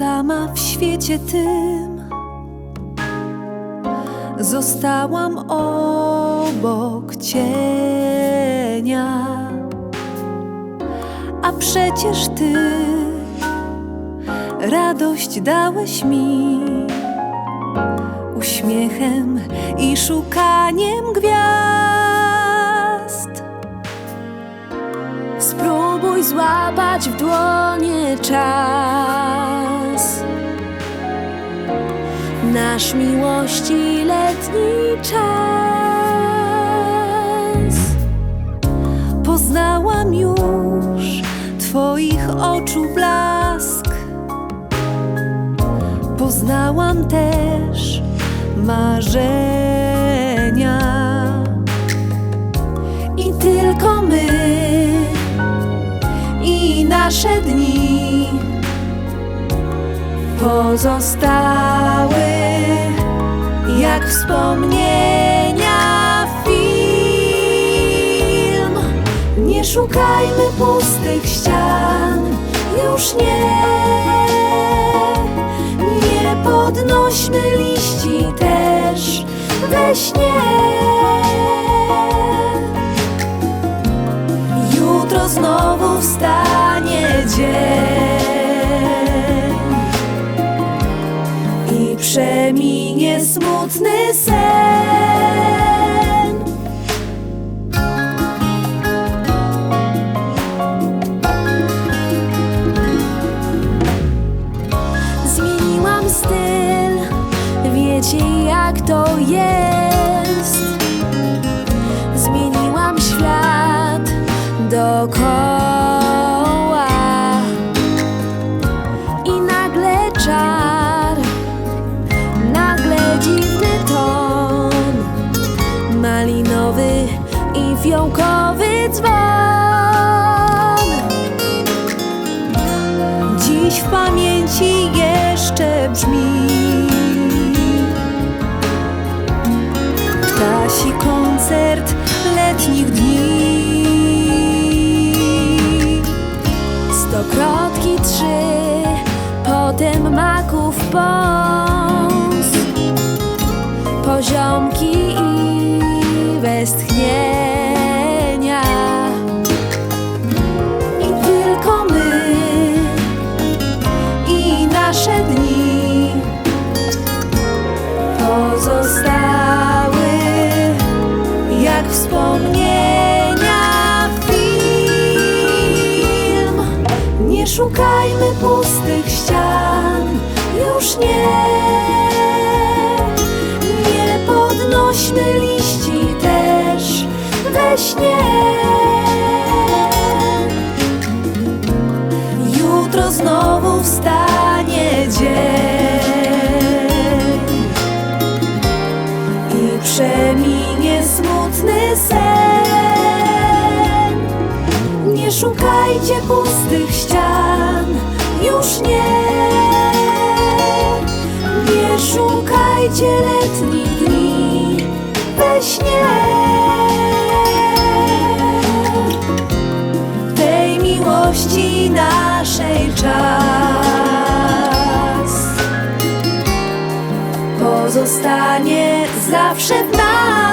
Sama w świecie tym. Zostałam obok cienia. A przecież ty radość dałeś mi uśmiechem i szukaniem gwiazd. Spróbuj złapać w dłonie czas Nasz miłości letni czas Poznałam już Twoich oczu blask. Poznałam też marzenia. Nasze dni pozostały jak wspomnienia film. Nie szukajmy pustych ścian, już nie. Nie podnośmy liści też we śnie. Jutro znowu wstanie Wiecie jak to jest. Zmieniłam świat dookoła. I nagle czar Nagle dziwny ton. Malinowy i fiołkowy dzwon. Dziś w pamięci jeszcze brzmi Stokrotki trzy, potem maków pąs, poziomki i westchnienia. Szukajmy pustych ścian, już nie. Nie podnośmy liści też we śnie. Jutro znowu wstanie dzień i przeminie smutny sen. Nie szukajcie pustych ścian, nie. Nie szukajcie letnich dni we śnie. tej miłości naszej czas pozostanie zawsze w nas.